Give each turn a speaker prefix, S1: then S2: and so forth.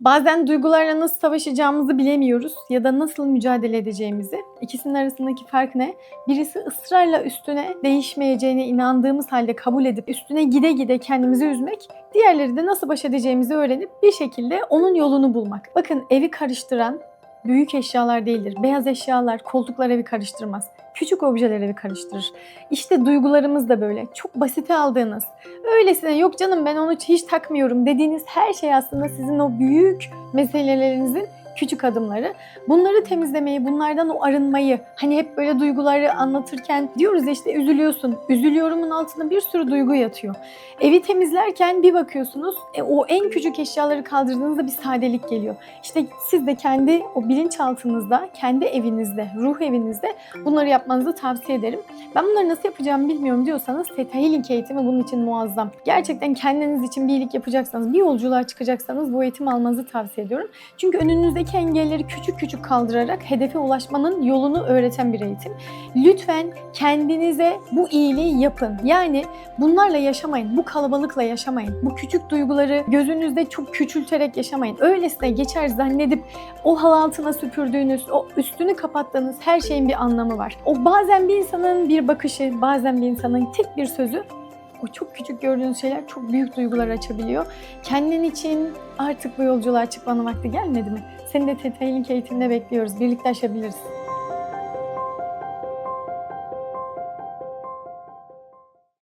S1: Bazen duygularla nasıl savaşacağımızı bilemiyoruz ya da nasıl mücadele edeceğimizi. İkisinin arasındaki fark ne? Birisi ısrarla üstüne değişmeyeceğine inandığımız halde kabul edip üstüne gide gide kendimizi üzmek. Diğerleri de nasıl baş edeceğimizi öğrenip bir şekilde onun yolunu bulmak. Bakın evi karıştıran büyük eşyalar değildir. Beyaz eşyalar, koltuklar evi karıştırmaz. Küçük objeler evi karıştırır. İşte duygularımız da böyle. Çok basite aldığınız, öylesine yok canım ben onu hiç takmıyorum dediğiniz her şey aslında sizin o büyük meselelerinizin küçük adımları. Bunları temizlemeyi, bunlardan o arınmayı, hani hep böyle duyguları anlatırken diyoruz ya işte üzülüyorsun. Üzülyorumun altında bir sürü duygu yatıyor. Evi temizlerken bir bakıyorsunuz e, o en küçük eşyaları kaldırdığınızda bir sadelik geliyor. İşte siz de kendi o bilinçaltınızda, kendi evinizde, ruh evinizde bunları yapmanızı tavsiye ederim. Ben bunları nasıl yapacağımı bilmiyorum diyorsanız Theta Healing eğitimi bunun için muazzam. Gerçekten kendiniz için bir iyilik yapacaksanız, bir yolculuğa çıkacaksanız bu eğitimi almanızı tavsiye ediyorum. Çünkü önünüzdeki engelleri küçük küçük kaldırarak hedefe ulaşmanın yolunu öğreten bir eğitim. Lütfen kendinize bu iyiliği yapın. Yani bunlarla yaşamayın, bu kalabalıkla yaşamayın. Bu küçük duyguları gözünüzde çok küçülterek yaşamayın. Öylesine geçer zannedip o hal altına süpürdüğünüz, o üstünü kapattığınız her şeyin bir anlamı var. O bazen bir insanın bir bakışı, bazen bir insanın tek bir sözü o çok küçük gördüğünüz şeyler çok büyük duygular açabiliyor. Kendin için artık bu yolculuğa çıkmanın vakti gelmedi mi? Seni de Theta Healing eğitiminde bekliyoruz. Birlikte aşabiliriz.